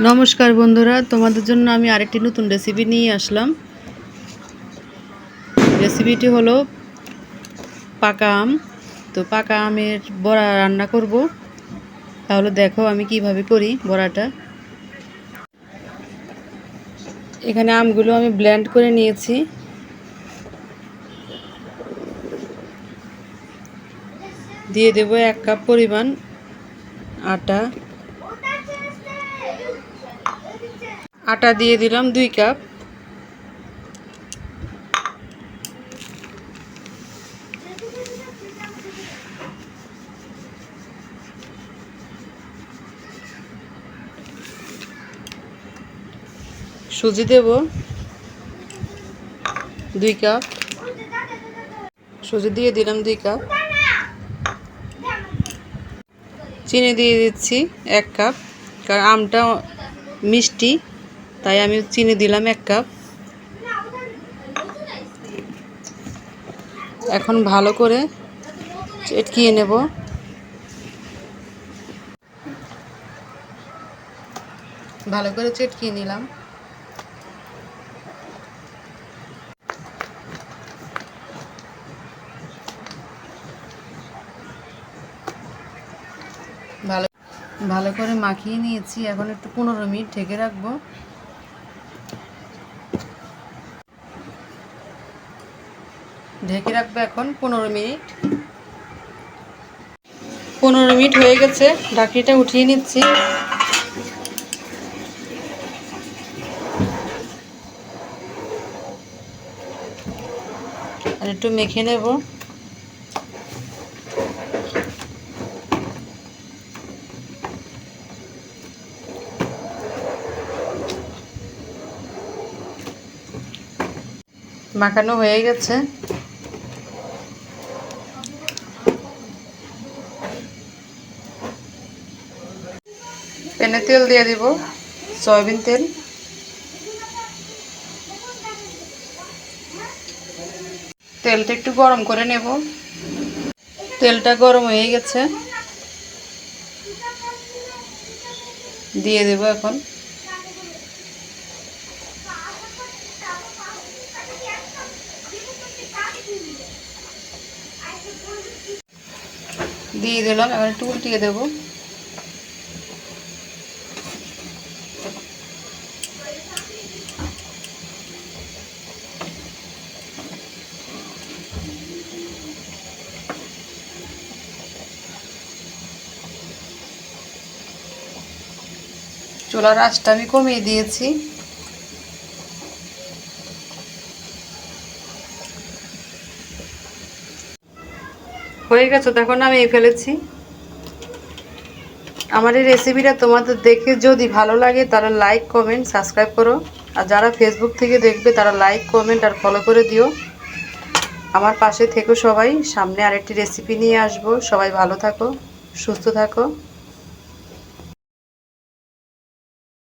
নমস্কার বন্ধুরা, তোমাদের জন্য আমি আরেকটি নতুন রেসিপি নিয়ে আসলাম। রেসিপিটি হলো পাকা আম। তো পাকা আমের বড়া রান্না করব। তাহলে দেখো আমি কীভাবে করি বড়াটা। এখানে আমগুলো আমি ব্লেন্ড করে নিয়েছি। দিয়ে দেব এক কাপ পরিমাণ আটা। আটা দিয়ে দিলাম দুই কাপ। সুজি দেব। দুই কাপ। সুজি দিয়ে দিলাম দুই কাপ। চিনি দিয়ে দিচ্ছি এক কাপ। কারণ আমটা মিষ্টি। তাই আমি চিনি দিলাম এক কাপ। এখন ভালো করে চেটকিয়ে নেব। ভালো করে চটকিয়ে নিলাম। ভালো ভালো করে মাখিয়ে নিয়েছি। এখন একটু পনেরো মিনিট ঢেকে রাখব। ঢেকে রাখব এখন পনেরো মিনিট। পনেরো মিনিট হয়ে গেছে, ঢাকনিটা উঠিয়ে নিচ্ছি। আর একটু মেখে নেব। মাখানো হয়ে গেছে। প্যানে তেল দিয়ে দিব, সয়াবিন তেল। তেলটা একটু গরম করে নেব। তেলটা গরম হয়ে গেছে। দিয়ে দেব এখন। দিয়ে দিলাম, এবার একটু উল্টিয়ে দেবো। চুলার আঁচটা আমি কমিয়ে দিয়েছি। হয়ে গেছে তখন আমি ফেলেছি। আমার এই রেসিপিটা তোমাদের দেখে যদি ভালো লাগে তারা লাইক কমেন্ট সাবস্ক্রাইব করো। আর যারা ফেসবুক থেকে দেখবে, তারা লাইক কমেন্ট আর ফলো করে দিও। আমার পাশে থেকো সবাই। সামনে আরেকটি রেসিপি নিয়ে আসব। সবাই ভালো থাকো, সুস্থ থাকো।